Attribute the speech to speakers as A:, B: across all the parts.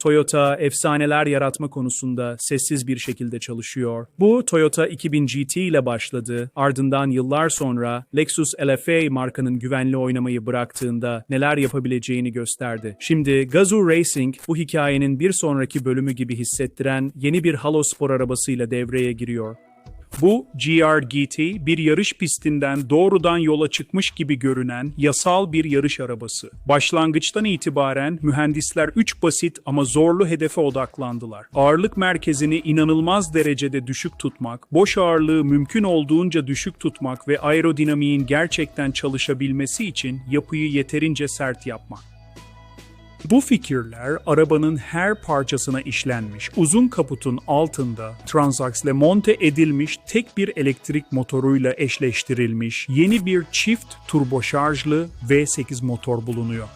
A: Toyota efsaneler yaratma konusunda sessiz bir şekilde çalışıyor. Bu Toyota 2000 GT ile başladı. Ardından yıllar sonra Lexus LFA markanın güvenli oynamayı bıraktığında neler yapabileceğini gösterdi. Şimdi Gazoo Racing bu hikayenin bir sonraki bölümü gibi hissettiren yeni bir halo spor arabasıyla devreye giriyor. Bu GR-GT bir yarış pistinden doğrudan yola çıkmış gibi görünen yasal bir yarış arabası. Başlangıçtan itibaren mühendisler 3 basit ama zorlu hedefe odaklandılar. Ağırlık merkezini inanılmaz derecede düşük tutmak, boş ağırlığı mümkün olduğunca düşük tutmak ve aerodinamiğin gerçekten çalışabilmesi için yapıyı yeterince sert yapmak. Bu fikirler arabanın her parçasına işlenmiş, uzun kaputun altında Transax'le monte edilmiş tek bir elektrik motoruyla eşleştirilmiş yeni bir çift turboşarjlı V8 motor bulunuyor.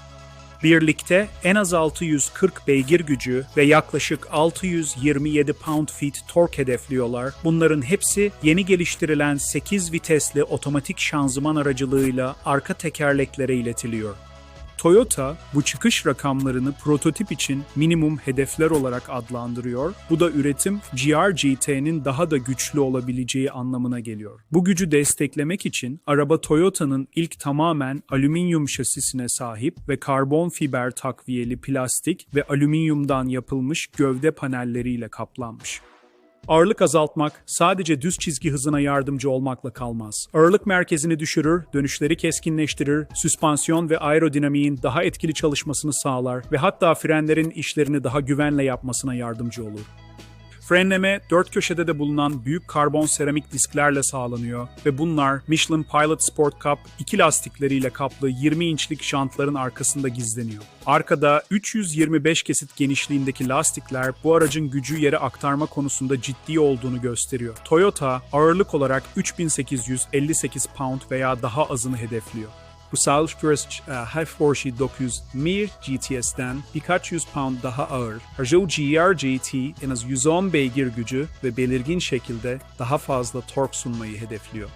A: Birlikte en az 640 beygir gücü ve yaklaşık 627 pound-feet tork hedefliyorlar. Bunların hepsi yeni geliştirilen 8 vitesli otomatik şanzıman aracılığıyla arka tekerleklere iletiliyor. Toyota bu çıkış rakamlarını prototip için minimum hedefler olarak adlandırıyor. Bu da üretim GR-GT'nin daha da güçlü olabileceği anlamına geliyor. Bu gücü desteklemek için araba Toyota'nın ilk tamamen alüminyum şasisine sahip ve karbon fiber takviyeli plastik ve alüminyumdan yapılmış gövde panelleriyle kaplanmış. Ağırlık azaltmak sadece düz çizgi hızına yardımcı olmakla kalmaz. Ağırlık merkezini düşürür, dönüşleri keskinleştirir, süspansiyon ve aerodinamiğin daha etkili çalışmasını sağlar ve hatta frenlerin işlerini daha güvenle yapmasına yardımcı olur. Frenleme dört köşede de bulunan büyük karbon seramik disklerle sağlanıyor ve bunlar Michelin Pilot Sport Cup iki lastikleriyle kaplı 20 inçlik şantların arkasında gizleniyor. Arkada 325 kesit genişliğindeki lastikler bu aracın gücü yere aktarma konusunda ciddi olduğunu gösteriyor. Toyota ağırlık olarak 3858 pound veya daha azını hedefliyor. Bu Salesforce High 900 Mir GTS'den birkaç yüz pound daha ağır. Peugeot GR-GT en az 110 beygir gücü ve belirgin şekilde daha fazla tork sunmayı hedefliyor.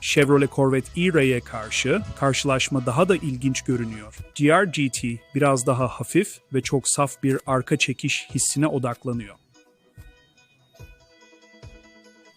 A: Chevrolet Corvette E-Ray'e karşı karşılaşma daha da ilginç görünüyor. GR-GT biraz daha hafif ve çok saf bir arka çekiş hissine odaklanıyor.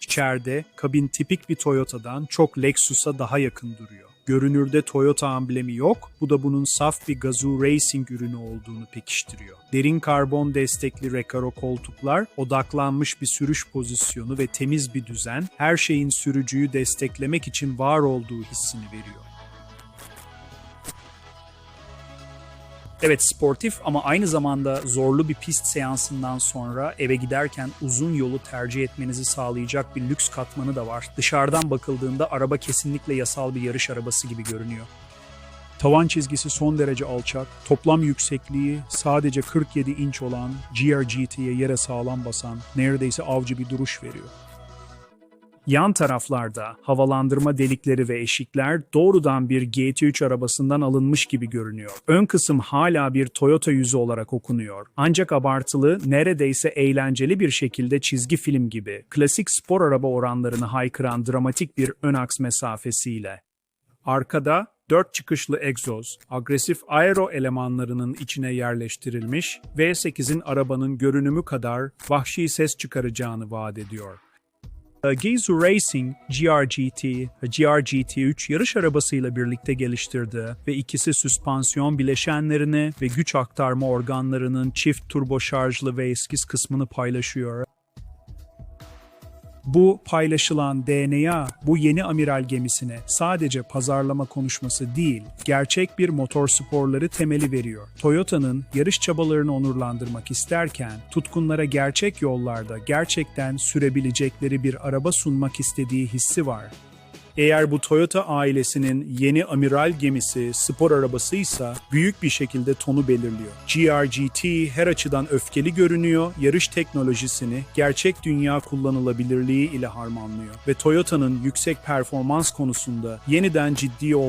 A: İçeride kabin tipik bir Toyota'dan çok Lexus'a daha yakın duruyor. Görünürde Toyota amblemi yok, bu da bunun saf bir Gazoo Racing ürünü olduğunu pekiştiriyor. Derin karbon destekli Recaro koltuklar, odaklanmış bir sürüş pozisyonu ve temiz bir düzen, her şeyin sürücüyü desteklemek için var olduğu hissini veriyor. Evet sportif ama aynı zamanda zorlu bir pist seansından sonra eve giderken uzun yolu tercih etmenizi sağlayacak bir lüks katmanı da var. Dışarıdan bakıldığında araba kesinlikle yasal bir yarış arabası gibi görünüyor. Tavan çizgisi son derece alçak, toplam yüksekliği sadece 47 inç olan GR-GT'ye yere sağlam basan, neredeyse avcı bir duruş veriyor. Yan taraflarda havalandırma delikleri ve eşikler doğrudan bir GT3 arabasından alınmış gibi görünüyor. Ön kısım hala bir Toyota yüzü olarak okunuyor. Ancak abartılı, neredeyse eğlenceli bir şekilde çizgi film gibi klasik spor araba oranlarını haykıran dramatik bir ön aks mesafesiyle. Arkada dört çıkışlı egzoz, agresif aero elemanlarının içine yerleştirilmiş V8'in arabanın görünümü kadar vahşi ses çıkaracağını vaat ediyor. Geizu Racing GR-GT ve GR-GT3 yarış arabasıyla birlikte geliştirdi ve ikisi süspansiyon bileşenlerini ve güç aktarma organlarının çift turbo şarjlı ve eskiz kısmını paylaşıyor. Bu paylaşılan DNA bu yeni amiral gemisine sadece pazarlama konuşması değil, gerçek bir motor sporları temeli veriyor. Toyota'nın yarış çabalarını onurlandırmak isterken tutkunlara gerçek yollarda gerçekten sürebilecekleri bir araba sunmak istediği hissi var. Eğer bu Toyota ailesinin yeni amiral gemisi spor arabasıysa büyük bir şekilde tonu belirliyor. GR-GT her açıdan öfkeli görünüyor, yarış teknolojisini gerçek dünya kullanılabilirliği ile harmanlıyor ve Toyota'nın yüksek performans konusunda yeniden ciddi olduğunu